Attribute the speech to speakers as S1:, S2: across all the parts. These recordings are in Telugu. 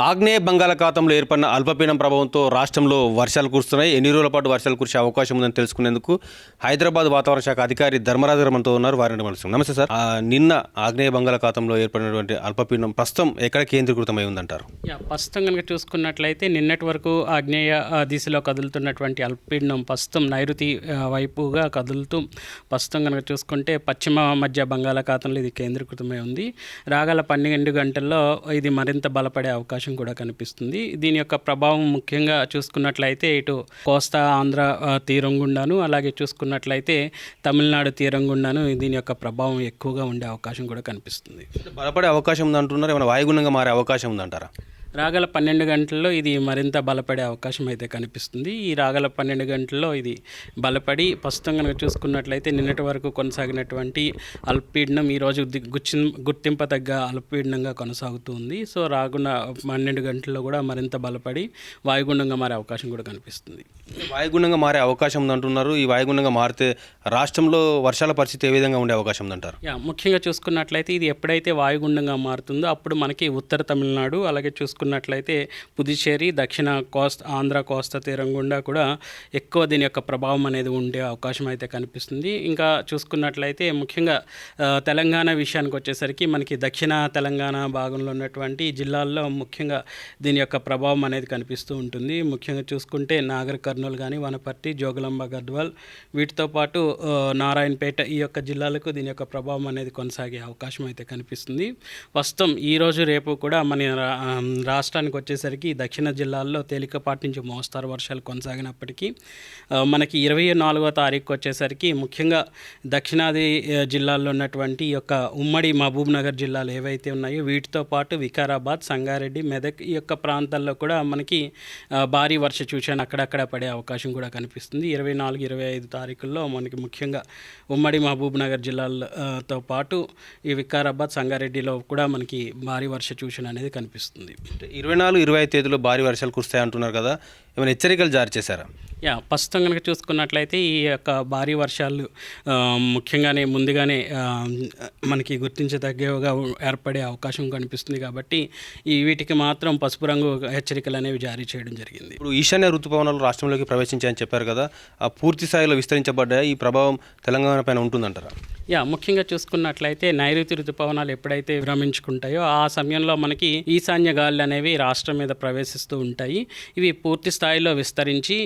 S1: ఆగ్నేయ బంగాళాఖాతంలో ఏర్పడిన అల్పపీడనం ప్రభావంతో రాష్ట్రంలో వర్షాలు కురుస్తున్నాయి. ఎన్ని రోజుల పాటు వర్షాలు కురిసే అవకాశం ఉందని తెలుసుకునేందుకు హైదరాబాద్ వాతావరణ శాఖ అధికారి ధర్మరాజు మనతో ఉన్నారు. వారిని మనసు నమస్తే సార్. నిన్న ఆగ్నేయ బంగాళాఖాతంలో ఏర్పడినటువంటి అల్పపీడనం ప్రస్తుతం ఎక్కడ కేంద్రీకృతమై ఉందంటారు?
S2: ప్రస్తుతం కనుక చూసుకున్నట్లయితే నిన్నటి వరకు ఆగ్నేయ ఆ, దిశలో కదులుతున్నటువంటి అల్పపీడనం ప్రస్తుతం నైరుతి వైపుగా కదులుతూ ప్రస్తుతం కనుక చూసుకుంటే పశ్చిమ మధ్య బంగాళాఖాతంలో ఇది కేంద్రీకృతమై ఉంది. రాగల పన్నెండు గంటల్లో ఇది మరింత బలపడే అవకాశం కూడా కనిపిస్తుంది. దీని యొక్క ప్రభావం ముఖ్యంగా చూసుకున్నట్లయితే ఇటు కోస్తా ఆంధ్ర తీరం గుండాను అలాగే చూసుకున్నట్లయితే తమిళనాడు తీరం గుండాను దీని యొక్క ప్రభావం ఎక్కువగా ఉండే అవకాశం కూడా కనిపిస్తుంది.
S1: బలపడే అవకాశం ఉందంటున్నారు. ఏమైనా వాయుగుణంగా మారే అవకాశం ఉందంటారా?
S2: రాగల పన్నెండు గంటల్లో ఇది మరింత బలపడే అవకాశం అయితే కనిపిస్తుంది. ఈ రాగల పన్నెండు గంటల్లో ఇది బలపడి ప్రస్తుతం కనుక చూసుకున్నట్లయితే నిన్నటి వరకు కొనసాగినటువంటి అల్పపీడనం ఈరోజు గుచ్చి గుర్తింపదగ్గ అల్పపీడనంగా కొనసాగుతుంది. సో రాగున్న పన్నెండు గంటల్లో కూడా మరింత బలపడి వాయుగుండంగా మారే అవకాశం కూడా కనిపిస్తుంది.
S1: వాయుగుణంగా మారే అవకాశం ఉందంటున్నారు ఈ వాయుగుణంగా మారితే రాష్ట్రంలో వర్షాల పరిస్థితి ఏ విధంగా ఉండే అవకాశం ఉందంటారు
S2: యా ముఖ్యంగా చూసుకున్నట్లయితే ఇది ఎప్పుడైతే వాయుగుండంగా మారుతుందో అప్పుడు మనకి ఉత్తర తమిళనాడు అలాగే చూసుకున్నట్లయితే పుదుచ్చేరి దక్షిణ కోస్తా ఆంధ్ర కోస్తా తీరం గుండా కూడా ఎక్కువ దీని యొక్క ప్రభావం అనేది ఉండే అవకాశం అయితే కనిపిస్తుంది. ఇంకా చూసుకున్నట్లయితే ముఖ్యంగా తెలంగాణ విషయానికి వచ్చేసరికి మనకి దక్షిణ తెలంగాణ భాగంలో ఉన్నటువంటి జిల్లాల్లో ముఖ్యంగా దీని యొక్క ప్రభావం అనేది కనిపిస్తూ ఉంటుంది. ముఖ్యంగా చూసుకుంటే నాగర్ కర్నూలు కానీ వనపర్తి జోగులాంబ గద్వాల్ వీటితో పాటు నారాయణపేట ఈ యొక్క జిల్లాలకు దీని యొక్క ప్రభావం అనేది కొనసాగే అవకాశం అయితే కనిపిస్తుంది. ప్రస్తుతం ఈ రోజు రేపు కూడా మన రాష్ట్రానికి వచ్చేసరికి దక్షిణ జిల్లాల్లో తేలికపాటి నుంచి మోస్తారు వర్షాలు కొనసాగినప్పటికీ మనకి ఇరవై నాలుగో తారీఖు వచ్చేసరికి ముఖ్యంగా దక్షిణాది జిల్లాల్లో ఉన్నటువంటి యొక్క ఉమ్మడి మహబూబ్ నగర్ జిల్లాలు ఏవైతే ఉన్నాయో వీటితో పాటు వికారాబాద్ సంగారెడ్డి మెదక్ ఈ యొక్క ప్రాంతాల్లో కూడా మనకి భారీ వర్ష సూచన అక్కడక్కడ పడే అవకాశం కూడా కనిపిస్తుంది. ఇరవై నాలుగు ఇరవై ఐదు తారీఖుల్లో మనకి ముఖ్యంగా ఉమ్మడి మహబూబ్ నగర్ జిల్లాలతో పాటు ఈ వికారాబాద్ సంగారెడ్డిలో కూడా మనకి భారీ వర్ష సూచన అనేది కనిపిస్తుంది.
S1: ఇరవై నాలుగు ఇరవై ఐదు తేదీలో భారీ వర్షాలు కురుస్తాయి అంటున్నారు కదా. ఏమైనా హెచ్చరికలు జారీ చేశారా?
S2: యా ప్రస్తుతం కనుక చూసుకున్నట్లయితే ఈ యొక్క భారీ వర్షాలు ముఖ్యంగానే ముందుగానే మనకి గుర్తించదగ్గగా ఏర్పడే అవకాశం కనిపిస్తుంది కాబట్టి ఈ వీటికి మాత్రం పసుపు రంగు హెచ్చరికలు అనేవి జారీ చేయడం జరిగింది.
S1: ఇప్పుడు ఈశాన్య ఋతుపవనాలు రాష్ట్రంలోకి ప్రవేశించాయని చెప్పారు కదా. ఆ పూర్తి స్థాయిలో విస్తరించబడ్డాయి? ఈ ప్రభావం తెలంగాణ పైన ఉంటుందంటారా?
S2: యా ముఖ్యంగా చూసుకున్నట్లయితే నైరుతి ఋతుపవనాలు ఎప్పుడైతే విరమించుకుంటాయో ఆ సమయంలో మనకి ఈశాన్య గాలులు అనేవి రాష్ట్రం మీద ప్రవేశిస్తూ ఉంటాయి. ఇవి పూర్తి స్థాయిలో విస్తరించి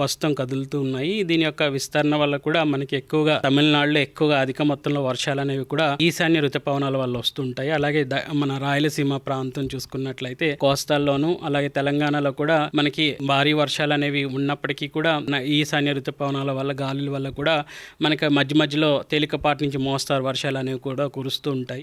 S2: ప్రస్తుతం కదులుతూ ఉన్నాయి. దీని యొక్క విస్తరణ వల్ల కూడా మనకి ఎక్కువగా తమిళనాడులో ఎక్కువగా అధిక మొత్తంలో వర్షాలు అనేవి కూడా ఈశాన్య ఋతుపవనాల వల్ల వస్తుంటాయి. అలాగే మన రాయలసీమ ప్రాంతం చూసుకున్నట్లయితే కోస్తాల్లోనూ అలాగే తెలంగాణలో కూడా మనకి భారీ వర్షాలు అనేవి ఉన్నప్పటికీ కూడా ఈశాన్య ఋతుపవనాల వల్ల గాలుల వల్ల కూడా మనకి మధ్య మధ్యలో తేలికపాటి నుంచి మోస్తారు వర్షాలు అనేవి కూడా కురుస్తూ ఉంటాయి.